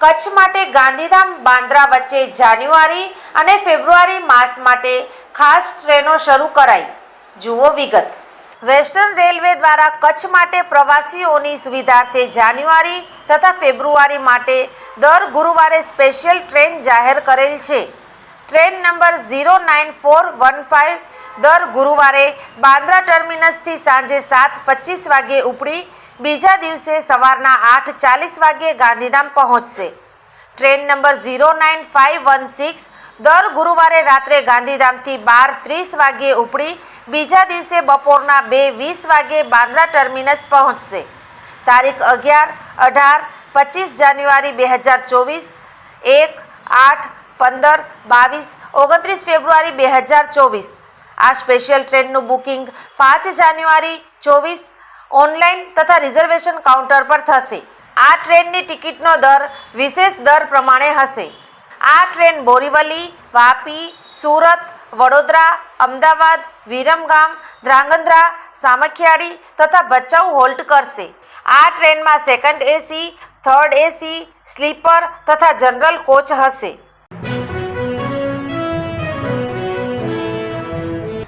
Kutch માટે ગાંધીધામ બાંદ્રા વચ્ચે જાન્યુઆરી અને ફેબ્રુઆરી માસ માટે ખાસ ટ્રેનો શરૂ કરાઈ. જુઓ વિગત. વેસ્ટર્ન રેલવે દ્વારા કચ્છ માટે પ્રવાસીઓની સુવિધાર્થે જાન્યુઆરી તથા ફેબ્રુઆરી માટે દર ગુરુવારે સ્પેશિયલ ટ્રેન જાહેર કરેલ છે. Train number zero nine four one five દર ગુરુવારે બાંદ્રા ટર્મિનસથી સાંજે સાત પચીસ વાગ્યે ઉપડી, બીજા દિવસે સવારના આઠ ચાલીસ વાગ્યે ગાંધીધામ પહોંચશે. Train number zero nine five one six દર ગુરુવારે રાત્રે ગાંધીધામથી બાર ત્રીસ વાગ્યે ઉપડી, બીજા દિવસે બપોરના બે વીસ વાગ્યે બાંદ્રા ટર્મિનસ પહોંચશે. તારીખ અગિયાર, અઢાર, પચીસ જાન્યુઆરી બે હજાર ચોવીસ, એક, આઠ પંદર, બાવીસ, ઓગણત્રીસ ફેબ્રુઆરી બે હજાર ચોવીસ. આ સ્પેશિયલ ટ્રેનનું બુકિંગ પાંચ જાન્યુઆરી ચોવીસ ઓનલાઈન તથા રિઝર્વેશન કાઉન્ટર પર થશે. આ ટ્રેનની ટિકિટનો દર વિશેષ દર પ્રમાણે હશે. આ ટ્રેન બોરીવલી, વાપી, સુરત, વડોદરા, અમદાવાદ, વિરમગામ, ધ્રાંગધ્રા, સામખિયાળી તથા ભચાઉ હોલ્ટ કરશે. આ ટ્રેનમાં second AC third AC sleeper તથા જનરલ કોચ હશે.